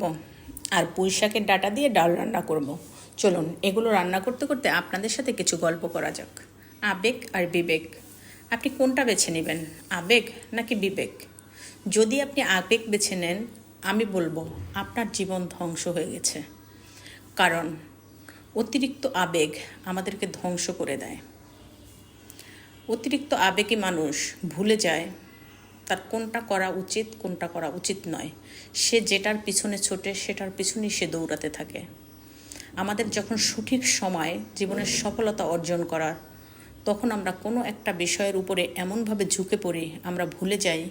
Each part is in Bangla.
করব আর পুঁই শাকের ডাটা দিয়ে ডাল রান্না করব। চলুন, এগুলো রান্না করতে করতে আপনাদের সাথে কিছু গল্প করা যাক। আবেগ আর বিবেক। আপনি কোনটা বেছে নেবেন, আবেগ নাকি বিবেক? যদি আপনি আবেগ বেছে নেন, আমি বলব আপনার জীবন ধ্বংস হয়ে গেছে। কারণ, অতিরিক্ত আবেগ আমাদেরকে ধ্বংস করে দেয়। অতিরিক্ত আবেগে মানুষ ভুলে যায় তার কোনটা করা উচিত, কোনটা করা উচিত নয়। সে যেটার পিছনে ছোটে, সেটার পিছনেই সে দৌড়াতে থাকে। আমাদের যখন সঠিক সময়, জীবনের সফলতা অর্জন করার, তখন আমরা কোনো একটা বিষয়ের উপরে এমনভাবে ঝুঁকে পড়ি, আমরা ভুলে যাই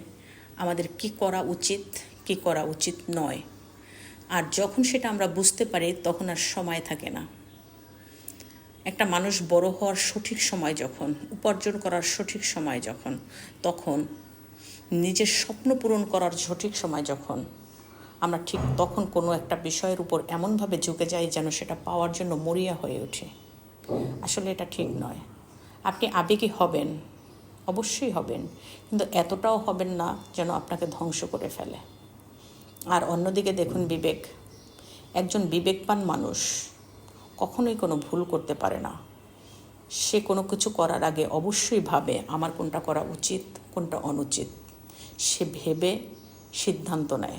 আমাদের কি করা উচিত, কি করা উচিত নয়। আর যখন সেটা আমরা বুঝতে পারি, তখন আর সময় থাকে না। একটা মানুষ বড় হওয়ার সঠিক সময় যখন, উপার্জন করার সঠিক সময় যখন, তখন নিজের স্বপ্ন পূরণ করার সঠিক সময় যখন আমরা ঠিক তখন কোনো একটা বিষয়ের উপর এমনভাবে ঝুঁকে যাই যেন সেটা পাওয়ার জন্য মরিয়া হয়ে ওঠে আসলে এটা ঠিক নয়। আপনি আবেগী হবেন, অবশ্যই হবেন, কিন্তু এতটাও হবেন না যেন আপনাকে ধ্বংস করে ফেলে। আর অন্যদিকে দেখুন বিবেক। একজন বিবেকবান মানুষ কখনোই কোনো ভুল করতে পারে না। সে কোনো কিছু করার আগে অবশ্যই ভাবে, আমার কোনটা করা উচিত, কোনটা অনুচিত। সে ভেবে সিদ্ধান্ত নেয়।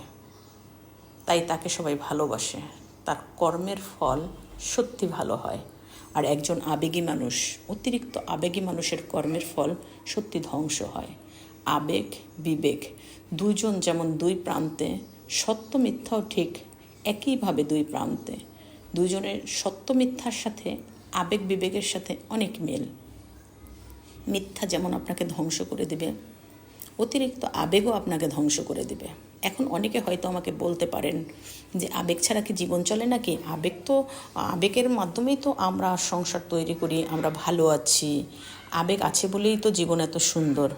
তাই তাকে সবাই ভালোবাসে। তার কর্মের ফল সত্যি ভালো হয়। আর একজন আবেগী মানুষ, অতিরিক্ত আবেগী মানুষের কর্মের ফল সত্যি ধ্বংস হয়। আবেগ, বিবেক দুজন যেমন দুই প্রান্তে, সত্য মিথ্যাও ঠিক একইভাবে দুই প্রান্তে। দুজনের সত্য মিথ্যার সাথে আবেগ বিবেকের সাথে অনেক মিল। মিথ্যা যেমন আপনাকে ধ্বংস করে দেবে অতিরিক্ত আবেগও আপনাকে ধ্বংস করে দেবে। এখন অনেকে হয়তো আমাকে বলতে পারেন যে, আবেগ ছাড়া কি জীবন চলে নাকি? আবেগ তো, আবেগের মাধ্যমেই তো আমরা সংসার তৈরি করি, আমরা ভালো আছি। আবেগ আছে বলেই তো জীবন এত সুন্দর।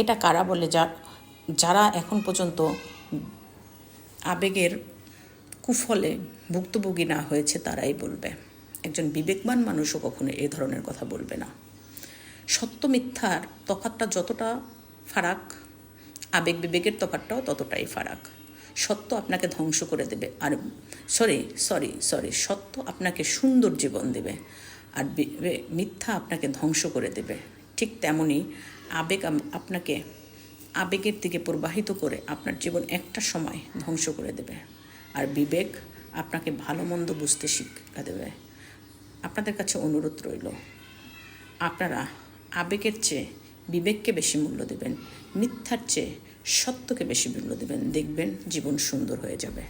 এটা কারা বলে? যা, যারা এখন পর্যন্ত আবেগের কুফলে ভুক্তভোগী না হয়েছে, তারাই বলবে। একজন বিবেকবান মানুষও কখনো এ ধরনের কথা বলবে না। সত্য মিথ্যার তফাতটা যতটা ফারাক। আবেগ বিবেকের তফাতটাও ততটাই ফারাক। সত্য আপনাকে ধ্বংস করে দেবে। আর সরি সরি সরি, সত্য আপনাকে সুন্দর জীবন দেবে। আর মিথ্যা আপনাকে ধ্বংস করে দেবে। ঠিক তেমনই আবেগ আপনাকে আবেগের দিকে প্রবাহিত করে আপনার জীবন একটা সময় ধ্বংস করে দেবে। আর বিবেক আপনাকে ভালো মন্দ বুঝতে শিক্ষা দেবে। আপনাদের কাছে অনুরোধ রইল, আপনারা আবেগের চেয়ে বিবেককে বেশি মূল্য দেবেন, মিথ্যার চেয়ে সত্যকে বেশি মূল্য দেবেন, দেখবেন জীবন সুন্দর হয়ে যাবে।